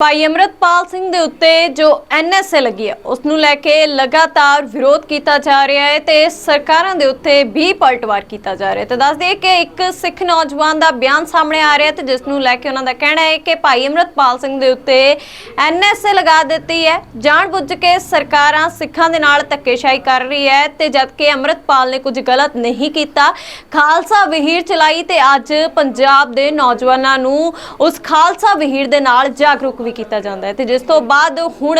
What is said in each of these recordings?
ਭਾਈ ਅਮਰਤਪਾਲ ਸਿੰਘ ਦੇ ਉੱਤੇ ਜੋ ਐਨਐਸਏ ਲੱਗੀ ਹੈ ਉਸ ਨੂੰ ਲੈ ਕੇ ਲਗਾਤਾਰ ਵਿਰੋਧ ਕੀਤਾ ਜਾ ਰਿਹਾ ਹੈ ਤੇ ਸਰਕਾਰਾਂ ਦੇ ਉੱਤੇ ਵੀ ਪਲਟਵਾਰ ਕੀਤਾ ਜਾ ਰਿਹਾ ਹੈ। ਤੇ ਦੱਸ ਦਈਏ ਕਿ ਇੱਕ ਸਿੱਖ ਨੌਜਵਾਨ ਦਾ ਬਿਆਨ ਸਾਹਮਣੇ ਆ ਰਿਹਾ ਤੇ ਜਿਸ ਨੂੰ ਲੈ ਕੇ ਉਹਨਾਂ ਦਾ ਕਹਿਣਾ ਹੈ ਕਿ ਭਾਈ ਅਮਰਤਪਾਲ ਸਿੰਘ ਦੇ ਉੱਤੇ ਐਨਐਸਏ ਲਗਾ ਦਿੱਤੀ ਹੈ। ਜਾਣਬੁੱਝ ਕੇ ਸਰਕਾਰਾਂ ਸਿੱਖਾਂ ਦੇ ਨਾਲ ਧੱਕੇਸ਼ਾਹੀ ਕਰ ਰਹੀ ਹੈ ਤੇ ਜਦਕਿ ਅਮਰਤਪਾਲ ਨੇ ਕੁਝ ਗਲਤ ਨਹੀਂ ਕੀਤਾ, ਖਾਲਸਾ ਵਹੀਰ ਚਲਾਈ ਤੇ ਅੱਜ ਪੰਜਾਬ ਦੇ ਨੌਜਵਾਨਾਂ ਨੂੰ ਉਸ ਖਾਲਸਾ ਵਹੀਰ ਦੇ ਨਾਲ ਜਾਗਰੂਕ ਵੀ ਕੀਤਾ ਜਾਂਦਾ ਹੈ। ਤੇ ਜਿਸ ਤੋਂ ਬਾਅਦ ਹੁਣ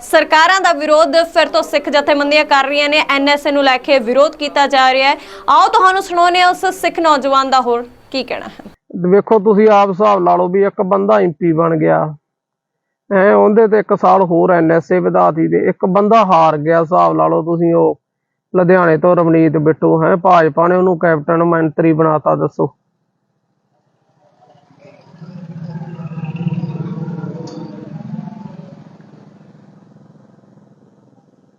ਸਰਕਾਰਾਂ ਦਾ ਵਿਰੋਧ ਫਿਰ ਤੋਂ ਸਿੱਖ ਜਥੇਬੰਦੀਆਂ ਕਰ ਰਹੀਆਂ ਨੇ। ਐਨਐਸਏ ਨੂੰ ਲੈ ਕੇ ਵਿਰੋਧ ਕੀਤਾ ਜਾ ਰਿਹਾ ਹੈ। ਆਓ ਤੁਹਾਨੂੰ ਸੁਣਾਉਂਦੇ ਉਸ ਸਿੱਖ ਨੌਜਵਾਨ ਦਾ ਹੋਰ ਕੀ ਕਹਿਣਾ ਹੈ। ਵੇਖੋ, ਤੁਸੀਂ ਆਪ ਹਿਸਾਬ ਲਾ ਲਓ ਵੀ ਇੱਕ ਬੰਦਾ ਐਮਪੀ ਬਣ ਗਿਆ। ਐ ਉਹਦੇ ਤੇ ਇੱਕ ਸਾਲ ਹੋਰ ਐਨਐਸਏ ਵਧਾਤੀ ਦੇ ਇੱਕ ਬੰਦਾ ਹਾਰ ਗਿਆ। ਹਿਸਾਬ ਲਾ ਲਓ ਤੁਸੀਂ ਉਹ ਲੁਧਿਆਣੇ ਤੋਂ ਰਵਨੀਤ ਬਿੱਟੂ, ਹੈ, ਭਾਜਪਾ ਨੇ ਉਹਨੂੰ ਕੈਪਟਨ ਮੰਤਰੀ ਬਣਾਤਾ, ਦੱਸੋ।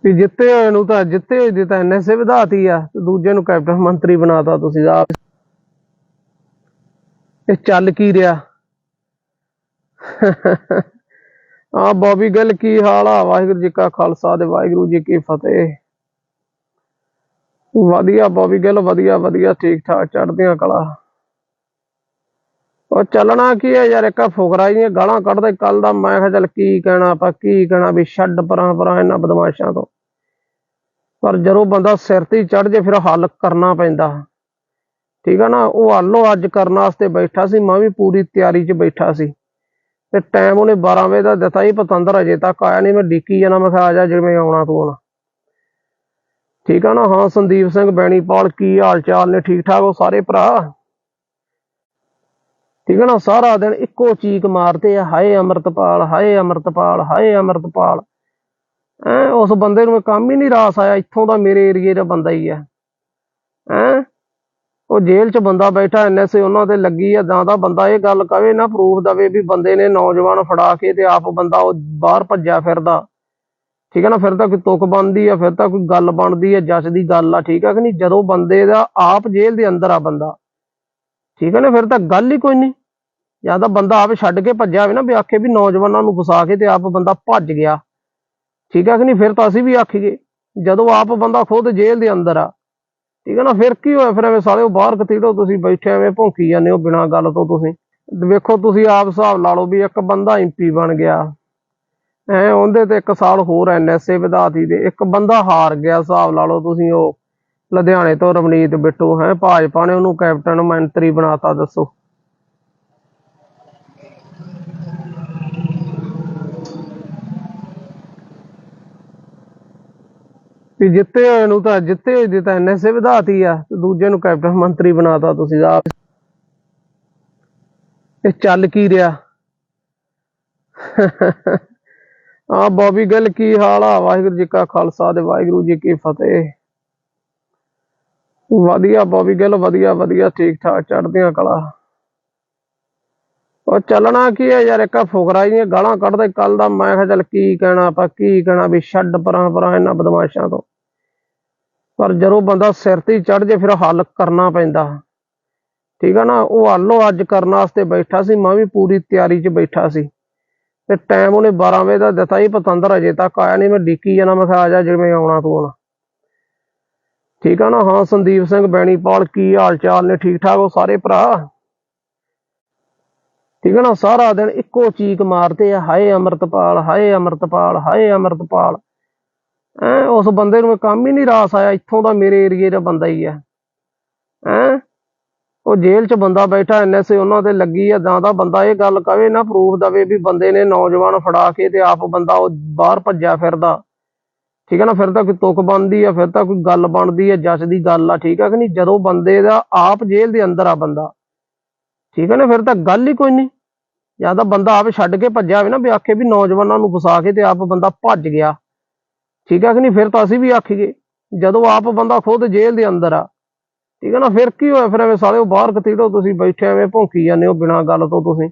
ਵੀ ਜਿੱਤੇ ਹੋਏ ਨੂੰ ਤਾਂ ਜਿੱਤੇ ਹੋਏ ਦੀ ਤਾਂ ਐਨਐਸਏ ਵਧਾਤੀ ਆ, ਤੇ ਦੂਜੇ ਨੂੰ ਕੈਪਟਨ ਮੰਤਰੀ ਬਣਾਤਾ ਤੁਸੀਂ ਆਪ। ਇਹ ਚੱਲ ਕੀ ਰਿਹਾ? ਆ ਬੋਬੀ ਗੱਲ ਕੀ ਹਾਲ ਆ? ਵਾਹਿਗੁਰੂ ਜੀ ਕਾ ਖਾਲਸਾ ਤੇ ਵਾਹਿਗੁਰੂ ਜੀ ਕੀ ਫਤਿਹ। ਵਧੀਆ ਬੋਬੀ ਗੱਲ, ਵਧੀਆ ਵਧੀਆ ਠੀਕ ਠਾਕ ਚੜ੍ਹਦੀਆਂ ਕਲਾ। ਉਹ ਚੱਲਣਾ ਕੀ ਹੈ ਯਾਰ, ਇੱਕ ਫੁਕਰਾ ਹੀ ਗਾਲਾਂ ਕੱਢਦੇ ਕੱਲ ਦਾ, ਮੈਂ ਕਿਹਾ ਚੱਲ ਕੀ ਕਹਿਣਾ, ਆਪਾਂ ਕੀ ਕਹਿਣਾ ਵੀ ਛੱਡ ਪਰਾਂ ਪਰਾਂ ਇਹਨਾਂ ਬਦਮਾਸ਼ਾਂ ਤੋਂ। ਪਰ ਜਦੋਂ ਬੰਦਾ ਸਿਰ ਤੇ ਚੜ ਜੇ, ਫਿਰ ਹੱਲ ਕਰਨਾ ਪੈਂਦਾ। ਠੀਕ ਆ ਨਾ, ਉਹ ਹੱਲੋ ਅੱਜ ਕਰਨ ਵਾਸਤੇ ਬੈਠਾ ਸੀ, ਮੈਂ ਵੀ ਪੂਰੀ ਤਿਆਰੀ 'ਚ ਬੈਠਾ ਸੀ। ਤੇ ਟਾਈਮ ਉਹਨੇ 12 ਵਜੇ ਦਾ ਦਿੱਤਾ ਹੀ ਪਤੰਦਰ ਅਜੇ ਤੱਕ ਆਇਆ ਨਹੀਂ, ਮੈਂ ਡੀਕੀ ਜਾਣਾ, ਮੈਂ ਕਿਹਾ ਆ ਜਾ ਜਿਵੇਂ ਆਉਣਾ ਤੂੰ ਆਉਣਾ ਠੀਕ ਆ ਨਾ, ਹਾਂ ਸੰਦੀਪ ਸਿੰਘ, ਬੈਣੀਪਾਲ, ਕੀ ਹਾਲ ਚਾਲ ਨੇ? ਠੀਕ ਠਾਕ ਉਹ ਸਾਰੇ ਭਰਾ? ਠੀਕ ਹੈ ਨਾ ਸਾਰਾ ਦਿਨ ਇੱਕੋ ਚੀਕ ਮਾਰਦੇ ਆ, ਹਾਏ ਅਮਰਤਪਾਲ ਹਾਏ ਅਮਰਤਪਾਲ ਹਾਏ ਅਮਰਤਪਾਲ। ਐ ਉਸ ਬੰਦੇ ਨੂੰ ਕੰਮ ਹੀ ਨਹੀਂ ਰਾਸ ਆਇਆ, ਇੱਥੋਂ ਦਾ ਮੇਰੇ ਏਰੀਏ ਦਾ ਬੰਦਾ ਹੀ ਹੈ ਹੈਂ, ਉਹ ਜੇਲ੍ਹ 'ਚ ਬੰਦਾ ਬੈਠਾ ਐਨਐਸਏ ਉਹਨਾਂ ਤੇ ਲੱਗੀ ਆ ਤਾਂ ਦਾ ਬੰਦਾ ਇਹ ਗੱਲ ਕਵੇ, ਨਾ ਪ੍ਰੂਫ ਦਵੇ ਵੀ ਬੰਦੇ ਨੇ ਨੌਜਵਾਨ ਫੜਾ ਕੇ ਤੇ ਆਪ ਬੰਦਾ ਉਹ ਬਾਹਰ ਭੱਜਿਆ ਫਿਰਦਾ। ਠੀਕ ਹੈ ਨਾ, ਫਿਰ ਤਾਂ ਕੋਈ ਤੁਕ ਬਣਦੀ ਆ, ਫਿਰ ਤਾਂ ਕੋਈ ਗੱਲ ਬਣਦੀ ਆ, ਜੱਜ ਦੀ ਗੱਲ ਆ, ਠੀਕ ਆ ਕਿ ਨਹੀਂ? ਜਦੋਂ ਬੰਦੇ ਦਾ ਆਪ ਜੇਲ੍ਹ ਦੇ ਅੰਦਰ ਆ ਬੰਦਾ। ਠੀਕ ਹੈ ਨਾ, ਫਿਰ ਤਾਂ ਗੱਲ ਹੀ ਕੋਈ ਨਹੀਂ। ਜਾਂ ਤਾਂ ਬੰਦਾ ਆਪ ਛੱਡ ਕੇ ਭੱਜਿਆ ਹੋਵੇ ਨਾ ਵੀ ਆਖੇ ਵੀ ਨੌਜਵਾਨਾਂ ਨੂੰ ਫਸਾ ਕੇ ਤੇ ਆਪ ਬੰਦਾ ਭੱਜ ਗਿਆ। ਠੀਕ ਹੈ ਕਿ ਨਹੀਂ? ਫਿਰ ਤਾਂ ਅਸੀਂ ਵੀ ਆਖੀਏ, ਜਦੋਂ ਆਪ ਬੰਦਾ ਖੁਦ ਜੇਲ੍ਹ ਦੇ ਅੰਦਰ ਆ, ਠੀਕ ਹੈ ਨਾ, ਫਿਰ ਕੀ ਹੋਇਆ? ਫਿਰ ਐਵੇਂ ਸਾਰੇ ਬਾਹਰ ਕਤੀੜੋ ਤੁਸੀਂ ਬੈਠੇ ਐਵੇਂ ਭੌਂਕੀ ਜਾਂਦੇ ਹੋ ਬਿਨਾਂ ਗੱਲ ਤੋਂ ਤੁਸੀਂ। ਵੇਖੋ ਤੁਸੀਂ ਆਪ ਹਿਸਾਬ ਲਾ ਲਓ ਵੀ ਇੱਕ ਬੰਦਾ ਐਮਪੀ ਬਣ ਗਿਆ। ਐ ਉਹਦੇ ਤੇ ਇੱਕ ਸਾਲ ਹੋਰ ਐਨਐਸਏ ਵਧਾਤੀ ਦੇ ਇੱਕ ਬੰਦਾ ਹਾਰ ਗਿਆ, ਹਿਸਾਬ ਲਾ ਲਓ ਤੁਸੀਂ ਉਹ, ਲੁਧਿਆਣੇ ਤੋਂ ਰਵਨੀਤ ਬਿੱਟੂ, ਹੈ, ਭਾਜਪਾ ਨੇ ਉਹਨੂੰ ਕੈਪਟਨ ਮੰਤਰੀ ਬਣਾਤਾ, ਦੱਸੋ। ਵੀ ਜਿੱਤੇ ਹੋਏ ਨੂੰ ਤਾਂ ਜਿੱਤੇ ਹੋਏ ਦੀ ਤਾਂ ਐਨਐਸਏ ਵਧਾਤੀ ਆ, ਤੇ ਦੂਜੇ ਨੂੰ ਕੈਪਟਨ ਮੰਤਰੀ ਬਣਾਤਾ ਤੁਸੀਂ ਆਪ। ਇਹ ਚੱਲ ਕੀ ਰਿਹਾ? ਆ ਬੋਬੀ ਗੱਲ ਕੀ ਹਾਲ ਆ? ਵਾਹਿਗੁਰੂ ਜੀ ਕਾ ਖਾਲਸਾ ਤੇ ਵਾਹਿਗੁਰੂ ਜੀ ਕੀ ਫਤਿਹ। ਵਧੀਆ ਬੋਬੀ ਗੱਲ, ਵਧੀਆ ਵਧੀਆ ਠੀਕ ਠਾਕ ਚੜ੍ਹਦੀਆਂ ਕਲਾ। ਉਹ ਚੱਲਣਾ ਕੀ ਹੈ ਯਾਰ, ਇੱਕ ਫੁਕਰਾ ਹੀ ਗਾਲਾਂ ਕੱਢਦੇ ਕੱਲ ਦਾ, ਮੈਂ ਕਿਹਾ ਚੱਲ ਕੀ ਕਹਿਣਾ ਆਪਾਂ, ਕੀ ਕਹਿਣਾ ਵੀ ਛੱਡ ਪਰਾਂ ਪਰਾਂ ਇਹਨਾਂ ਬਦਮਾਸ਼ਾਂ ਤੋਂ। ਪਰ ਜਦੋਂ ਬੰਦਾ ਸਿਰ ਤੇ ਚੜ ਜੇ, ਫਿਰ ਹੱਲ ਕਰਨਾ ਪੈਂਦਾ। ਠੀਕ ਆ ਨਾ? ਉਹ ਹੱਲ ਉਹ ਅੱਜ ਕਰਨ ਵਾਸਤੇ ਬੈਠਾ ਸੀ, ਮੈਂ ਵੀ ਪੂਰੀ ਤਿਆਰੀ 'ਚ ਬੈਠਾ ਸੀ। ਤੇ ਟਾਈਮ ਉਹਨੇ 12 ਵਜੇ ਦਾ ਦਿੱਤਾ ਹੀ ਪਤੰਦਰ ਅਜੇ ਤੱਕ ਆਇਆ ਨਹੀਂ, ਮੈਂ ਡੀਕੀ ਜਾਣਾ, ਮੈਂ ਕਿਹਾ ਆ ਜਾ ਜਿਵੇਂ ਆਉਣਾ ਤੂੰ ਆਉਣਾ ਠੀਕ ਆ ਨਾ? ਹਾਂ, ਸੰਦੀਪ ਸਿੰਘ ਬੈਣੀਪਾਲ, ਕੀ ਹਾਲ ਚਾਲ ਨੇ? ਠੀਕ ਠਾਕ ਉਹ ਸਾਰੇ ਭਰਾ? ਠੀਕ ਹੈ ਨਾ? ਸਾਰਾ ਦਿਨ ਇੱਕੋ ਚੀਕ ਮਾਰਦੇ ਆ, ਹਾਏ ਅਮਰਤਪਾਲ ਹਾਏ ਅਮਰਤਪਾਲ ਹਾਏ ਅਮਰਤਪਾਲ। ਐ ਉਸ ਬੰਦੇ ਨੂੰ ਕੰਮ ਹੀ ਨਹੀਂ ਰਾਸ ਆਇਆ, ਇੱਥੋਂ ਦਾ ਮੇਰੇ ਏਰੀਏ ਦਾ ਬੰਦਾ ਹੀ ਹੈ। ਹੈਂ, ਉਹ ਜੇਲ੍ਹ 'ਚ ਬੰਦਾ ਬੈਠਾ ਐਨਐਸਏ ਉਹਨਾਂ ਤੇ ਲੱਗੀ ਆ ਤਾਂ ਦਾ ਬੰਦਾ ਇਹ ਗੱਲ ਕਵੇ, ਨਾ ਪ੍ਰੂਫ ਦਵੇ ਵੀ ਬੰਦੇ ਨੇ ਨੌਜਵਾਨ ਫੜਾ ਕੇ ਤੇ ਆਪ ਬੰਦਾ ਉਹ ਬਾਹਰ ਭੱਜਿਆ ਫਿਰਦਾ। ਠੀਕ ਹੈ ਨਾ, ਫਿਰ ਤਾਂ ਕੋਈ ਤੁਕ ਬਣਦੀ ਆ, ਫਿਰ ਤਾਂ ਕੋਈ ਗੱਲ ਬਣਦੀ ਆ, ਜੱਜ ਦੀ ਗੱਲ ਆ, ਠੀਕ ਆ ਕਿ ਨਹੀਂ? ਜਦੋਂ ਬੰਦੇ ਦਾ ਆਪ ਜੇਲ੍ਹ ਦੇ ਅੰਦਰ ਆ ਬੰਦਾ, ਠੀਕ ਹੈ ਨਾ, ਫਿਰ ਤਾਂ ਗੱਲ ਹੀ ਕੋਈ ਨਹੀਂ। ਜਾਂ ਤਾਂ ਬੰਦਾ ਆਪ ਛੱਡ ਕੇ ਭੱਜਿਆ ਹੋਵੇ ਨਾ, ਵੀ ਆਖੇ ਵੀ ਨੌਜਵਾਨਾਂ ਨੂੰ ਫਸਾ ਕੇ ਤੇ ਆਪ ਬੰਦਾ ਭੱਜ ਗਿਆ। ਠੀਕ ਹੈ ਕਿ ਨਹੀਂ? ਫਿਰ ਤਾਂ ਅਸੀਂ ਵੀ ਆਖੀਏ ਜਦੋਂ ਆਪ ਬੰਦਾ ਖੁਦ ਜੇਲ੍ਹ ਦੇ ਅੰਦਰ ਆ, ਠੀਕ ਹੈ ਨਾ? ਫਿਰ ਕੀ ਹੋਇਆ? ਫਿਰ ਐਵੇਂ ਸਾਰੇ ਉਹ ਬਾਹਰ ਕਤੀੜੋ ਤੁਸੀਂ ਬੈਠੇ ਐਵੇਂ ਭੌਂਕੀ ਜਾਂਦੇ ਹੋ ਬਿਨਾਂ ਗੱਲ ਤੋਂ ਤੁਸੀਂ।